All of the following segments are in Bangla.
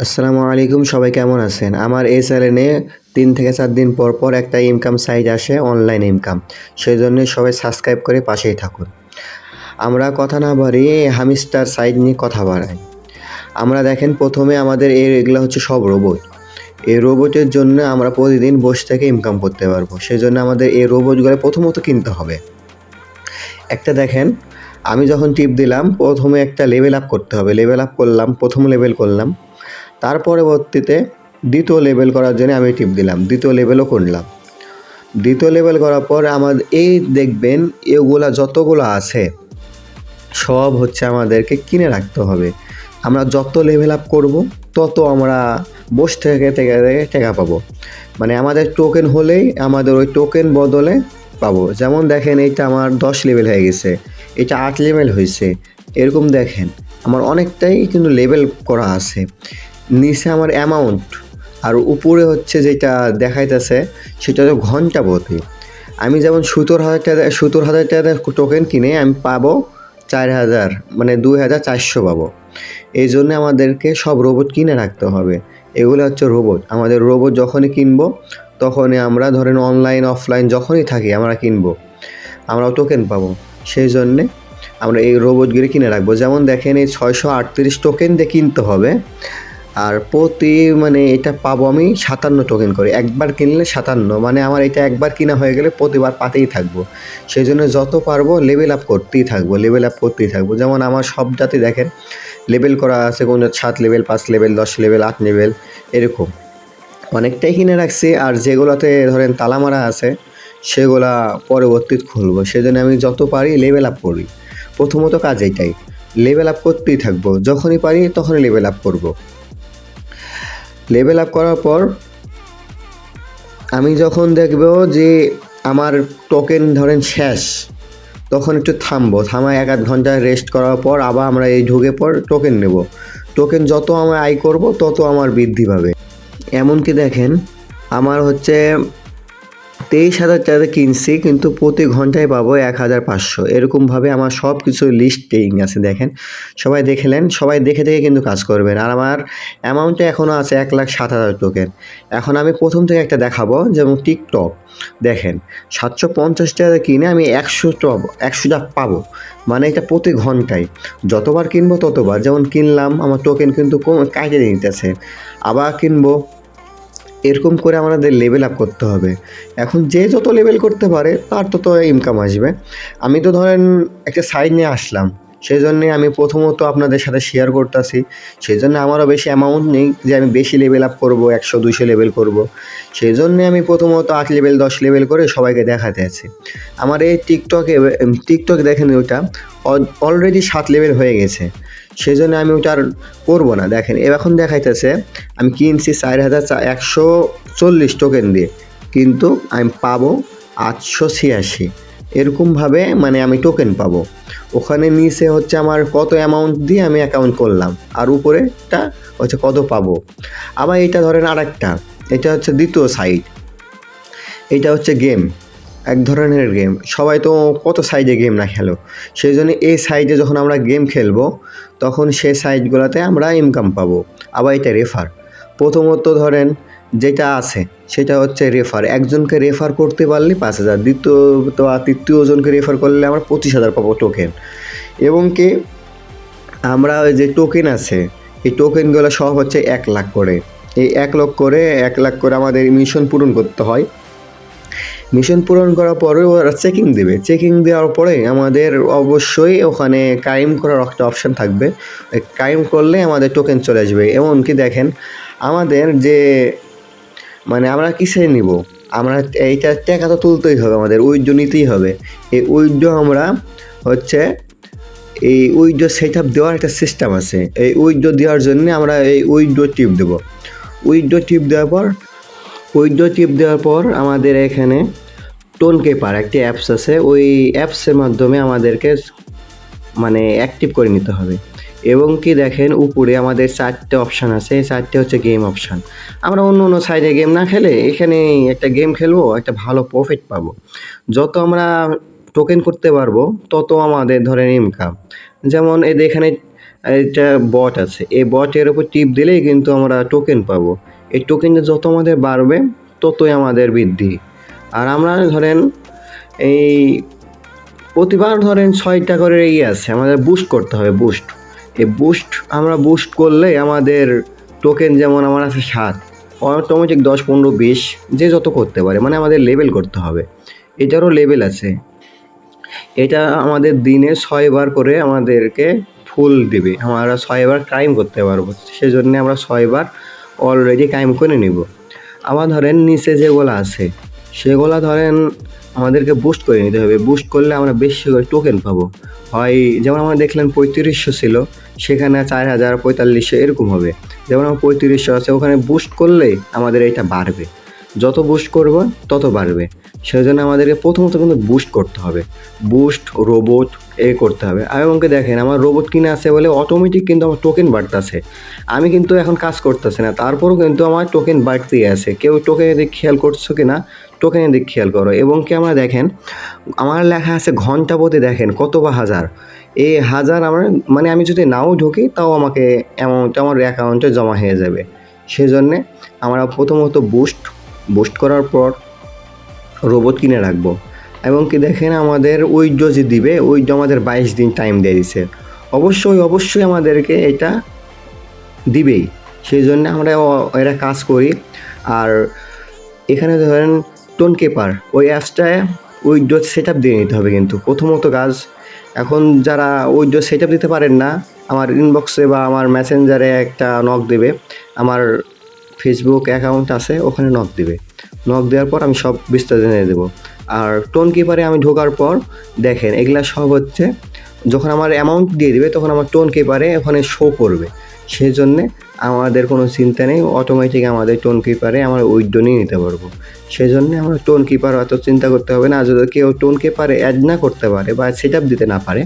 আসসালামু আলাইকুম, সবাই কেমন আছেন? আমার এই চ্যানেলে তিন থেকে চার দিন পর পর একটা ইনকাম সাইট আসে অনলাইন ইনকাম সেই জন্য সবাই সাবস্ক্রাইব করে পাশেই থাকুন। আমরা কথা না বাড়িয়ে হামিস্টার সাইট নিয়ে কথা বাড়াই। আমরা দেখেন প্রথমে আমাদের এই এগুলো হচ্ছে সব রোবট এই রোবটের জন্য আমরা প্রতিদিন বসে থেকে ইনকাম করতে পারব। সেই জন্য আমাদের এই রোবটগুলো প্রথমত কিনতে হবে। একটা দেখেন, আমি যখন টিপ দিলাম, প্রথমে একটা লেভেল আপ করতে হবে। লেভেল আপ করলাম, প্রথম লেভেল করলাম। তার পরবর্তীতে দ্বিতীয় লেভেল করার জন্য আমি টিপ দিলাম। দ্বিতীয় লেভেলও করলাম দ্বিতীয় লেভেল করার পর আমার এই দেখবেন, এগুলা যতগুলো আছে, সব হচ্ছে আমাদেরকে কিনে রাখতে হবে। আমরা যত লেভেল আপ করব, তত আমরা বস থেকে থেকে টাকা পাবো। মানে আমাদের টোকেন হলেই আমাদের ওই টোকেন বদলে পাবো। যেমন দেখেন, এইটা আমার দশ লেভেল হয়ে গেছে এটা আট লেভেল হয়েছে। এরকম দেখেন, আমার অনেকটাই কিন্তু লেভেল করা আছে। নিচে আমার অ্যামাউন্ট আর উপরে হচ্ছে যেটা দেখাইতেছে, সেটা হচ্ছে ঘণ্টা প্রতি। আমি যেমন সত্তর হাজার টাকা সত্তর হাজার টাকা টোকেন কিনে, আমি পাবো চার হাজার মানে দুই হাজার চারশো পাবো। এই জন্য আমাদেরকে সব রোবট কিনে রাখতে হবে। এগুলো হচ্ছে রোবট আমাদের রোবট যখনই কিনবো, তখনই আমরা ধরেন অনলাইন অফলাইন যখনই থাকি, আমরা কিনবো। আমরাও টোকেন পাবো। সেই জন্যে আমরা এই রোবটগুলি কিনে রাখব। যেমন দেখেন এই ছয়শো আটত্রিশ টোকেন দিয়ে কিনতে হবে। আর প্রতি মানে এটা পাবো আমি সাতান্ন টোকেন করে। একবার কিনলে সাতান্ন মানে আমার এটা একবার কিনা হয়ে গেলে প্রতিবার পাতেই থাকব। সেই জন্য যত পারব লেভেল আপ করতেই থাকব লেভেল আপ করতেই থাকব। যেমন আমার সব জাতি দেখেন লেভেল করা আছে কোনো সাত লেভেল পাঁচ লেভেল দশ লেভেল আট লেভেল এরকম। অনেকটাই কিনে রাখছি আর যেগুলোতে ধরেন তালা মারা আছে, সেগুলা পরবর্তীতে খুলবো। সেজন্য আমি যত পারি লেভেল আপ করি। প্রথমত কাজ এটাই লেভেল আপ করতেই থাকব। যখনই পারি তখনই লেভেল আপ করব। লেভেল আপ করার পর, আমি যখন দেখব যে আমার টোকেন ধরেন শেষ, তখন একটু থামবো, থামায় এক আধ ঘণ্টা রেস্ট করার পর আবার আমরা এই ঢুকে পর টোকেন নেব। টোকেন যত আমরা আয় করব, তত আমার বৃদ্ধি পাবে। এমনকি দেখেন, আমার হচ্ছে তেইশ হাজার টাকা কিনছি, কিন্তু প্রতি ঘন্টায় পাবো এক হাজার পাঁচশো। এরকমভাবে আমার সব কিছু লিস্টিং আছে, দেখেন। সবাই দেখলেন, সবাই দেখে দেখে কিন্তু কাজ করবেন। আর আমার অ্যামাউন্টে এখনও আছে এক লাখ সাত হাজার টোকেন এখন আমি প্রথম থেকে একটা দেখাবো, যেমন টিকটক। দেখেন, সাতশো পঞ্চাশ টাকা কিনে আমি একশো একশোটা পাবো। মানে এটা প্রতি ঘন্টায়। যতবার কিনবো ততবার। যেমন কিনলাম, আমার টোকেন কিন্তু কাটে নিতেছে। আবার কিনবো এরকম করে আমাদের লেভেল আপ করতে হবে। এখন যে যত লেভেল করতে পারে, তার তত ইনকাম আসবে। আমি তো ধরেন একটা সাইড নিয়ে আসলাম। সেই জন্যে আমি প্রথমত আপনাদের সাথে শেয়ার করতেছি। সেই জন্য আমারও বেশি অ্যামাউন্ট নেই যে আমি বেশি লেভেল আপ করব, একশো দুশো লেভেল করব। সেই জন্যে আমি প্রথমত আট লেভেল দশ লেভেল করে সবাইকে দেখাতে আছি। আমার এই টিকটকে টিকটক দেখেন ওটা অলরেডি সাত লেভেল হয়ে গেছে। সেই জন্য আমি ওটা আর করব না। দেখেন এখন দেখাইতেছে, আমি কিনছি চার হাজার একশো চল্লিশ টোকেন দিয়ে, কিন্তু আমি পাবো আটশো ছিয়াশি। এরকমভাবে মানে আমি টোকেন পাবো। ওখানে নিচে হচ্ছে আমার কত অ্যামাউন্ট দিয়ে আমি অ্যাকাউন্ট করলাম, আর উপরেটা হচ্ছে কত পাবো। আবার এটা ধরেন আরেকটা, এটা হচ্ছে দ্বিতীয় সাইড এটা হচ্ছে গেম এক ধরনের গেম সবাই তো কত সাইজে গেম না খেলো। সেই জন্য এই সাইজে যখন আমরা গেম খেলব, তখন সেই সাইজগুলোতে আমরা ইনকাম পাবো। আবার এটা রেফার প্রথমত ধরেন যেটা আছে, সেটা হচ্ছে রেফার একজনকে রেফার করতে পারলে পাঁচ হাজার দ্বিতীয়ত আর তৃতীয় জনকে রেফার করলে আমরা পঁচিশ হাজার পাবো টোকেন এবং কি, আমরা যে টোকেন আছে, এই টোকেনগুলো সব হচ্ছে এক লাখ করে। এই এক লাখ করে, এক লাখ করে আমাদের মিশন পূরণ করতে হয়। মিশন পূরণ করার পরে ওরা চেকিং দেবে। চেকিং দেওয়ার পরে আমাদের অবশ্যই ওখানে ক্রাইম করার একটা অপশান থাকবে। ক্রাইম করলে আমাদের টোকেন চলে আসবে। এমনকি দেখেন, আমাদের যে মানে আমরা কিসে নিব? আমরা এইটা টাকা তো তুলতেই হবে আমাদের উইড্রো নিতেই হবে। এই উইড্রো আমরা হচ্ছে, এই উইড্রো সেট আপ দেওয়ার একটা সিস্টেম আছে। এই উইড্রো দেওয়ার জন্য আমরা এই উইড্রো টিপ দেবো। উইড্রো টিপ দেওয়ার পর উইড্রো টিপ দেওয়ার পর আমাদের এখানে টোন কেপার একটি অ্যাপস আছে। ওই অ্যাপসের মাধ্যমে আমাদেরকে মানে অ্যাক্টিভ করে নিতে হবে। এবং কি দেখেন, উপরে আমাদের চারটে অপশান আছে। এই চারটে হচ্ছে গেম অপশান আমরা অন্য অন্য সাইডে গেম না খেলে এখানে একটা গেম খেলব, একটা ভালো প্রফিট পাবো। যত আমরা টোকেন করতে পারব, তত আমাদের ধরেন ইনকাম যেমন এই এখানে এটা বট আছে। এই বটের উপর টিপ দিলেই কিন্তু আমরা টোকেন পাবো। এই টোকেনটা যত আমাদের বাড়বে, ততই আমাদের বৃদ্ধি। আর আমরা ধরেন এই প্রতিবার ধরেন ছয়টা করে ইয়ে আছে, আমাদের বুস্ট করতে হবে বুস্ট এই বুস্ট আমরা বুস্ট করলে আমাদের টোকেন যেমন আমার আছে সাত অটোমেটিক দশ, পনেরো, বিশ, যে যত করতে পারে মানে আমাদের লেভেল করতে হবে। এটারও লেভেল আছে। এটা আমাদের দিনে ছয়বার করে আমাদেরকে ফুল দিবে। আমরা ছয়বার ক্রাইম করতে পারব, সেজন্য আমরা ছয়বার অলরেডি কায়েম করে নিব। আবার ধরেন নিচে যেগুলো আছে সেগুলো ধরেন আমাদেরকে বুস্ট করে নিতে হবে। বুস্ট করলে আমরা বেশি করে টোকেন পাবো। হয় যেমন আমরা দেখলেন পঁয়ত্রিশশো ছিল, সেখানে চার হাজার পঁয়তাল্লিশশো এরকম হবে। যেমন আমার পঁয়ত্রিশশো আছে, ওখানে বুস্ট করলে আমাদের এটা বাড়বে। যত বুস্ট করব, তত বাড়বে। সেই জন্য আমাদেরকে প্রথমত কিন্তু বুস্ট করতে হবে। বুস্ট রোবট এ করতে হবে। আমাকে দেখেন, আমার রোবট কিনে আছে বলে অটোমেটিক কিন্তু আমার টোকেন বাড়তেছে। আমি কিন্তু এখন কাজ করতেছি না। তারপরেও কিন্তু আমার টোকেন বাড়তেই আছে। কেউ টোকেনের দিক খেয়াল করছ কি না টোকেনের দিক খেয়াল করো। এবং কি আমরা দেখেন, আমার লেখা আছে ঘণ্টা প্রতি দেখেন, কত বা হাজার? এই হাজার আমার মানে আমি যদি নাও ঢুকি, তাও আমাকে অ্যামাউন্ট আমার অ্যাকাউন্টে জমা হয়ে যাবে। সেজন্যে আমরা প্রথমত বুস্ট বুস্ট করার পর রোবট কিনে রাখব। এবং কি দেখেন আমাদের উইড্রো যে দিবে, ওই উইড্রো আমাদের বাইশ দিন টাইম দিয়ে দিছে। অবশ্যই অবশ্যই আমাদেরকে এটা দিবেই। সেই জন্য আমরা এরা কাজ করি। আর এখানে ধরেন টোন কেপার ওই অ্যাপসটায় উইড্রো সেট আপ দিয়ে নিতে হবে কিন্তু। প্রথমত কাজ, এখন যারা উইড্রো সেট আপ দিতে পারেন না, আমার ইনবক্সে বা আমার মেসেঞ্জারে একটা নক দেবে। আমার ফেসবুক অ্যাকাউন্ট আছে, ওখানে নক দেবে। নক দেওয়ার পর আমি সব বিস্তারিত জেনে দেবো আর টোন কিপারে আমি ঢোকার পর দেখেন, এগুলা সব হচ্ছে, যখন আমার অ্যামাউন্ট দিয়ে দিবে, তখন আমার টোন কিপারে ওখানে শো করবে। সেই জন্যে আমাদের কোনো চিন্তা নেই অটোমেটিক আমাদের টোন কিপারে আমরা উইড্রো নিয়ে নিতে পারব। সেই জন্য আমরা টোন কিপার অত চিন্তা করতে হবে না যদি কেউ টোন কিপারে অ্যাড না করতে পারে বা সেট দিতে না পারে,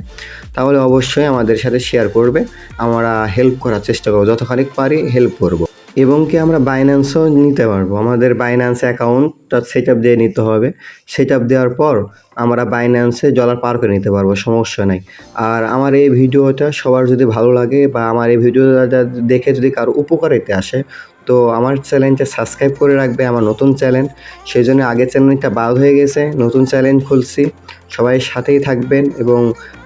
তাহলে অবশ্যই আমাদের সাথে শেয়ার করবে। আমরা হেল্প করার চেষ্টা করব, যতখানি পারি হেল্প করব। এবং কি আমরা বাইন্যান্সও নিতে পারব। আমাদের বাইন্যান্স অ্যাকাউন্টটা সেট আপ দিয়ে নিতে হবে। সেট আপ দেওয়ার পর আমরা বাইন্যান্সে ডলার পার করে নিতে পারব, সমস্যা নাই। আর আমার এই ভিডিওটা সবার যদি ভালো লাগে বা আমার এই ভিডিওটা দেখে যদি কারও উপকারিতে আসে, তো আমার চ্যানেলটা সাবস্ক্রাইব করে রাখবে, আমার নতুন চ্যানেল। সেই জন্য আগের চ্যানেলটা বাদ হয়ে গেছে, নতুন চ্যানেল খুলছি। সবাই সাথেই থাকবেন এবং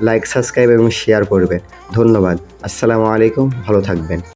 লাইক সাবস্ক্রাইব এবং শেয়ার করবেন। ধন্যবাদ। আসসালামু আলাইকুম, ভালো থাকবেন।